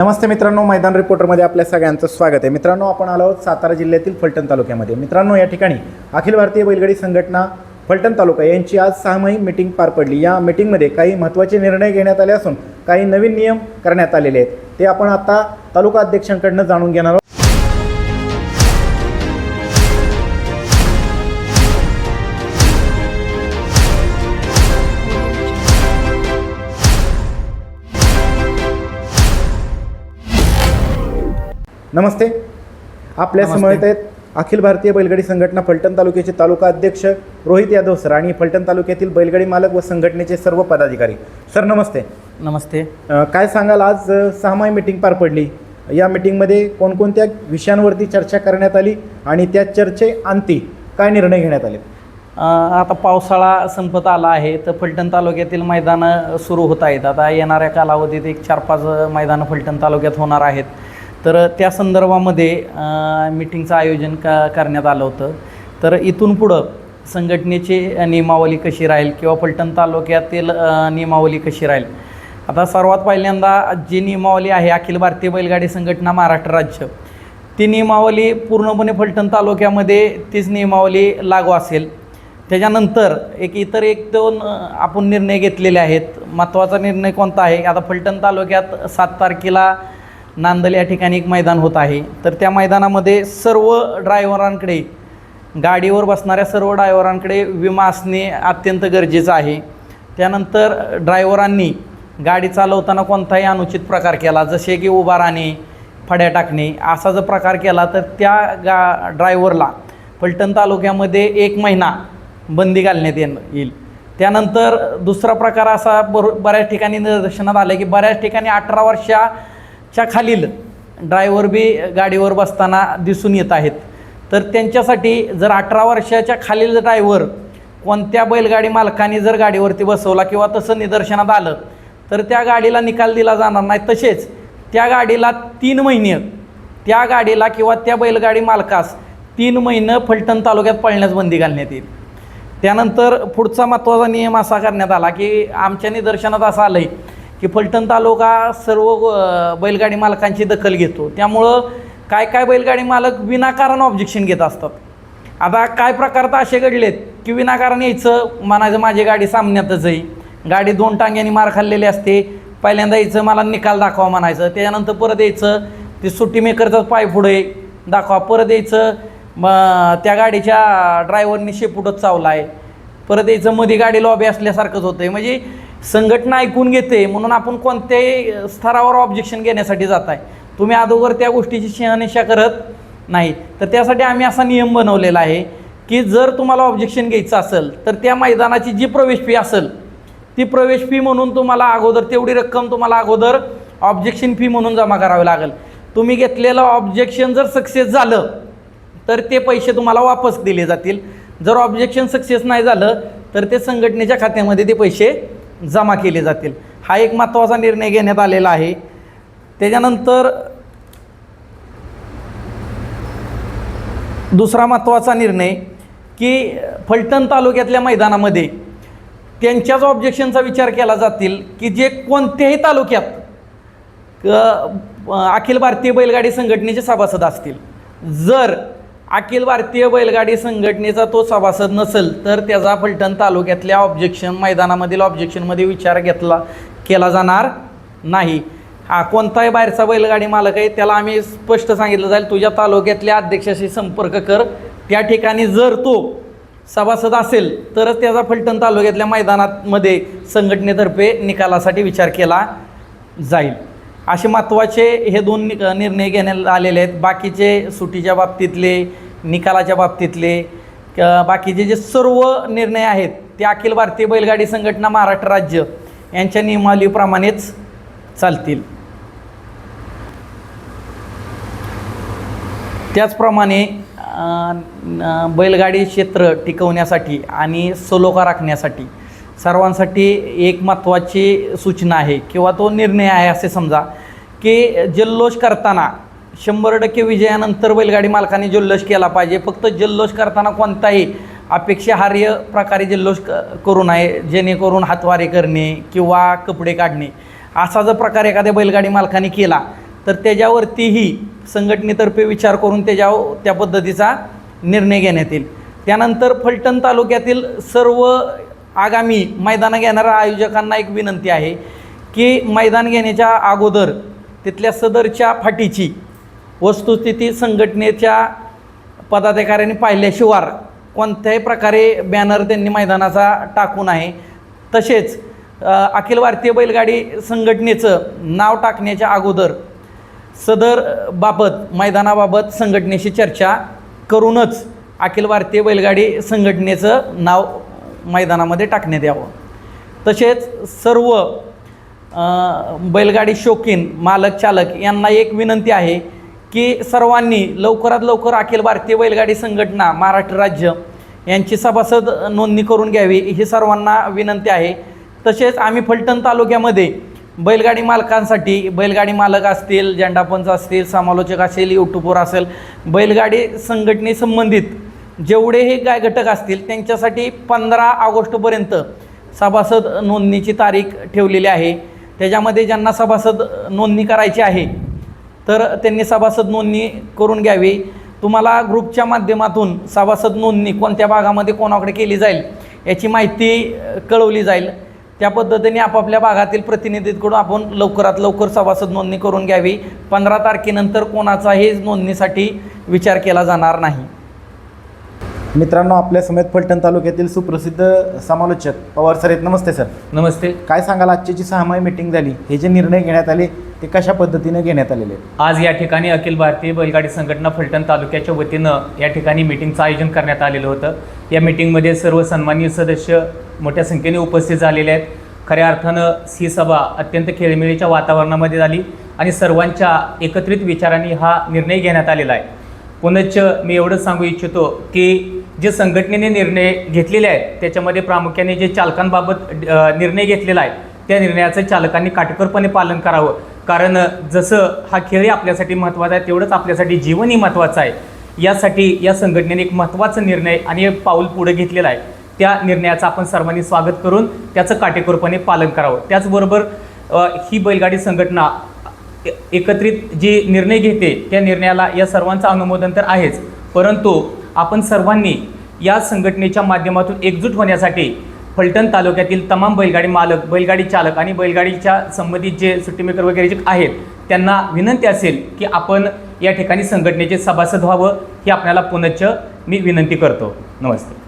नमस्ते मित्रांनो मैदान रिपोर्टरमध्ये आपल्या सगळ्यांचं स्वागत आहे. मित्रांनो आपण आलो आहोत सातारा जिल्ह्यातील फलटण तालुक्यामध्ये. मित्रांनो या ठिकाणी अखिल भारतीय बैलगाडी संघटना फलटण तालुका यांची आज सहामाही मिटिंग पार पडली. या मिटिंगमध्ये काही महत्त्वाचे निर्णय घेण्यात आले असून काही नवीन नियम करण्यात आलेले आहेत. ते आपण आता तालुका अध्यक्षांकडनं जाणून घेणार आहोत. नमस्ते. आपल्या. समवेत आहेत अखिल भारतीय बैलगाडी संघटना फलटण तालुक्याचे तालुका अध्यक्ष रोहित यादव सर आणि फलटण तालुक्यातील बैलगाडी मालक व संघटनेचे सर्व पदाधिकारी. सर नमस्ते. नमस्ते. अ, काय सांगाल? आज अ, सहामाही मिटिंग पार पडली. या मिटिंगमध्ये कोणकोणत्या विषयांवरती चर्चा करण्यात आली आणि त्या चर्चे अंती काय निर्णय घेण्यात आले? अ, आता पावसाळा संपत आला आहे तर फलटण तालुक्यातील मैदानं सुरू होत आहेत. आता येणाऱ्या कालावधीत एक चार पाच मैदानं फलटण तालुक्यात होणार आहेत. तर त्या संदर्भामध्ये मिटिंगचं आयोजन का करण्यात आलं होतं. तर इथून पुढं संघटनेची नियमावली कशी राहील किंवा फलटण तालुक्यातील नियमावली कशी राहील? आता सर्वात पहिल्यांदा जी नियमावली आहे अखिल भारतीय बैलगाडी संघटना महाराष्ट्र राज्य ती नियमावली पूर्णपणे फलटण तालुक्यामध्ये तीच नियमावली लागू असेल. त्याच्यानंतर एक इतर एक दोन आपण निर्णय घेतलेले आहेत. महत्त्वाचा निर्णय कोणता आहे? आता फलटण तालुक्यात सात तारखेला नांदल या ठिकाणी एक मैदान होत आहे. तर त्या मैदानामध्ये सर्व ड्रायव्हरांकडे गाडीवर बसणाऱ्या सर्व ड्रायव्हरांकडे विमा असणे अत्यंत गरजेचं आहे. त्यानंतर ड्रायव्हरांनी गाडी चालवताना कोणताही अनुचित प्रकार केला जसे की उभा राहणे फड्या टाकणे असा जर प्रकार केला तर त्या गा ड्रायव्हरला फलटण तालुक्यामध्ये एक महिना बंदी घालण्यात येईल. त्यानंतर दुसरा प्रकार असा बर बऱ्याच ठिकाणी निदर्शनात आलं की बऱ्याच ठिकाणी अठरा वर्षा च्या खालील ड्रायव्हर बी गाडीवर बसताना दिसून येत आहेत. तर त्यांच्यासाठी जर अठरा वर्षाच्या खालील ड्रायव्हर कोणत्या बैलगाडी मालकाने जर गाडीवरती बसवला किंवा तसं निदर्शनात आलं तर त्या गाडीला निकाल दिला जाणार नाही. तसेच त्या गाडीला तीन महिने त्या गाडीला किंवा त्या बैलगाडी मालकास तीन महिनं फलटण तालुक्यात पळण्यास बंदी घालण्यात येईल. त्यानंतर पुढचा महत्त्वाचा नियम असा करण्यात आला की आमच्या निदर्शनात असं आलं आहे की फलटण तालुका सर्व बैलगाडी मालकांची दखल घेतो. त्यामुळं काय काय बैलगाडी मालक विनाकारण ऑब्जेक्शन घेत असतात. आता काय प्रकार तर असे घडलेत की विनाकारण यायचं म्हणायचं माझी गाडी सामन्यातच आहे. गाडी दोन टांग्यांनी मार खाल्लेली असते. पहिल्यांदा यायचं मला निकाल दाखवा म्हणायचं. त्याच्यानंतर परत यायचं ते सुट्टी मेकरचाच पाय पुढे दाखवा. परत यायचं मग त्या गाडीच्या ड्रायव्हरनी शेपूटच चावला आहे परत यायचं मध्ये गाडी लॉबी असल्यासारखंच होतं आहे म्हणजे संघटना ऐकून घेते म्हणून आपण कोणत्याही स्तरावर ऑब्जेक्शन घेण्यासाठी जात आहे तुम्ही अगोदर त्या गोष्टीची शहानिशा करत नाही. तर त्यासाठी आम्ही असा नियम बनवलेला आहे की जर तुम्हाला ऑब्जेक्शन घ्यायचं असेल तर त्या मैदानाची जी प्रवेश फी असेल ती प्रवेश फी म्हणून तुम्हाला अगोदर तेवढी रक्कम तुम्हाला अगोदर ऑब्जेक्शन फी म्हणून जमा करावी लागेल. तुम्ही घेतलेलं ऑब्जेक्शन जर सक्सेस झालं तर ते पैसे तुम्हाला वापस दिले जातील. जर ऑब्जेक्शन सक्सेस नाही झालं तर ते संघटनेच्या खात्यामध्ये ते पैसे जमा केले जातील. हा एक महत्त्वाचा निर्णय घेण्यात आलेला आहे. त्याच्यानंतर दुसरा महत्त्वाचा निर्णय की फलटण तालुक्यातल्या मैदानामध्ये त्यांच्याच ऑब्जेक्शनचा विचार केला जातील की जे कोणत्याही तालुक्यात अखिल भारतीय बैलगाडी संघटनेचे सभासद असतील. जर अखिल भारतीय बैलगाडी संघटनेचा तो सभासद नसेल तर त्याचा फलटण तालुक्यातल्या ऑब्जेक्शन मैदानामधील ऑब्जेक्शनमध्ये विचार घेतला केला जाणार नाही. हा कोणताही बाहेरचा बैलगाडी मालक आहे त्याला आम्ही स्पष्ट सांगितलं जाईल तुझ्या तालुक्यातल्या अध्यक्षाशी संपर्क कर. त्या ठिकाणी जर तो सभासद असेल तरच त्याचा फलटण तालुक्यातल्या मैदानामध्ये संघटनेतर्फे निकालासाठी विचार केला जाईल. असे महत्त्वाचे हे दोन नि निर्णय घेण्यात आलेले आहेत. बाकीचे सुटीच्या बाबतीतले निकालाच्या बाबतीतले बाकीचे जे सर्व निर्णय आहेत ते अखिल भारतीय बैलगाडी संघटना महाराष्ट्र राज्य यांच्या नियमावलीप्रमाणेच चालतील. त्याचप्रमाणे बैलगाडी क्षेत्र टिकवण्यासाठी आणि सलोखा राखण्यासाठी सर्वांसाठी एक महत्त्वाची सूचना आहे किंवा तो निर्णय आहे असे समजा. की जल्लोष करताना शंभर टक्के विजयानंतर बैलगाडी मालकाने जल्लोष केला पाहिजे. फक्त जल्लोष करताना कोणताही अपेक्षाहार्य प्रकारे जल्लोष क करू नये जेणेकरून हातवारे करणे किंवा कपडे काढणे असा जर प्रकार एखाद्या बैलगाडी मालकाने केला तर त्याच्यावरतीही संघटनेतर्फे विचार करून त्याच्या त्या पद्धतीचा निर्णय घेण्यात येईल. त्यानंतर फलटण तालुक्यातील सर्व आगामी मैदानं घेणाऱ्या आयोजकांना एक विनंती आहे की मैदान घेण्याच्या अगोदर तिथल्या सदरच्या फाटीची वस्तुस्थिती संघटनेच्या पदाधिकाऱ्यांनी पाहिल्याशिवाय कोणत्याही प्रकारे बॅनर त्यांनी मैदानाचा टाकू नये. तसेच अखिल भारतीय बैलगाडी संघटनेचं नाव टाकण्याच्या अगोदर सदर बाबत मैदानाबाबत संघटनेशी चर्चा करूनच अखिल भारतीय बैलगाडी संघटनेचं नाव मैदानामध्ये टाकण्यात यावं. तसेच सर्व बैलगाडी शौकीन मालक चालक यांना एक विनंती आहे की सर्वांनी लवकरात लवकर अखिल भारतीय बैलगाडी संघटना महाराष्ट्र राज्य यांची सभासद नोंदणी करून घ्यावी ही सर्वांना विनंती आहे. तसेच आम्ही फलटण तालुक्यामध्ये बैलगाडी मालकांसाठी बैलगाडी मालक असतील झेंडापंच असतील समालोचक असेल यूट्यूबवर असेल बैलगाडी संघटनेसंबंधित जेवढे हे गाय घटक असतील त्यांच्यासाठी पंधरा ऑगस्टपर्यंत सभासद नोंदणीची तारीख ठेवलेली आहे. त्याच्यामध्ये ज्यांना सभासद नोंदणी करायची आहे तर त्यांनी सभासद नोंदणी करून घ्यावी. तुम्हाला ग्रुपच्या माध्यमातून सभासद नोंदणी कोणत्या भागामध्ये कोणाकडे केली जाईल याची माहिती कळवली जाईल. त्या पद्धतीने आपापल्या भागातील प्रतिनिधीकडून आपण लवकरात लवकर सभासद नोंदणी करून घ्यावी. पंधरा तारखेनंतर कोणाचाही नोंदणीसाठी विचार केला जाणार नाही. मित्रांनो आपल्या समेत फलटण तालुक्यातील सुप्रसिद्ध समालोचक पवार सर आहेत. नमस्ते सर. नमस्ते. काय सांगाल? आजची जी सहामाही मिटिंग झाली हे जे निर्णय घेण्यात आले ते कशा पद्धतीने घेण्यात आलेले आहेत? आज या ठिकाणी अखिल भारतीय बैलगाडी संघटना फलटण तालुक्याच्या वतीनं या ठिकाणी मिटिंगचं आयोजन करण्यात आलेलं होतं. या मिटिंगमध्ये सर्व सन्माननीय सदस्य मोठ्या संख्येने उपस्थित झालेले आहेत. खऱ्या अर्थानं ही सभा अत्यंत खेळमेळीच्या वातावरणामध्ये झाली आणि सर्वांच्या एकत्रित विचारांनी हा निर्णय घेण्यात आलेला आहे. पुनश्च मी एवढंच सांगू इच्छितो की जे संघटनेने निर्णय घेतलेले आहेत त्याच्यामध्ये प्रामुख्याने जे चालकांबाबत निर्णय घेतलेला आहे त्या निर्णयाचं चालकांनी काटेकोरपणे पालन करावं. कारण जसं हा खेळही आपल्यासाठी महत्त्वाचा आहे तेवढंच आपल्यासाठी जीवनही महत्त्वाचं आहे. यासाठी या संघटनेने एक महत्त्वाचा निर्णय आणि एक पाऊल पुढे घेतलेला आहे. त्या निर्णयाचं आपण सर्वांनी स्वागत करून त्याचं काटेकोरपणे पालन करावं. त्याचबरोबर ही बैलगाडी संघटना एकत्रित जी निर्णय घेते त्या निर्णयाला या सर्वांचं अनुमोदन तर आहेच. परंतु आपण सर्वांनी या संघटनेच्या माध्यमातून एकजूट होण्यासाठी फलटण तालुक्यातील तमाम बैलगाडी मालक बैलगाडी चालक आणि बैलगाडीच्या संबंधित जे सुट्टीमेकर वगैरे जे आहेत त्यांना विनंती असेल की आपण या ठिकाणी संघटनेचे सभासद व्हावं ही आपल्याला पुनश्च मी विनंती करतो. नमस्ते.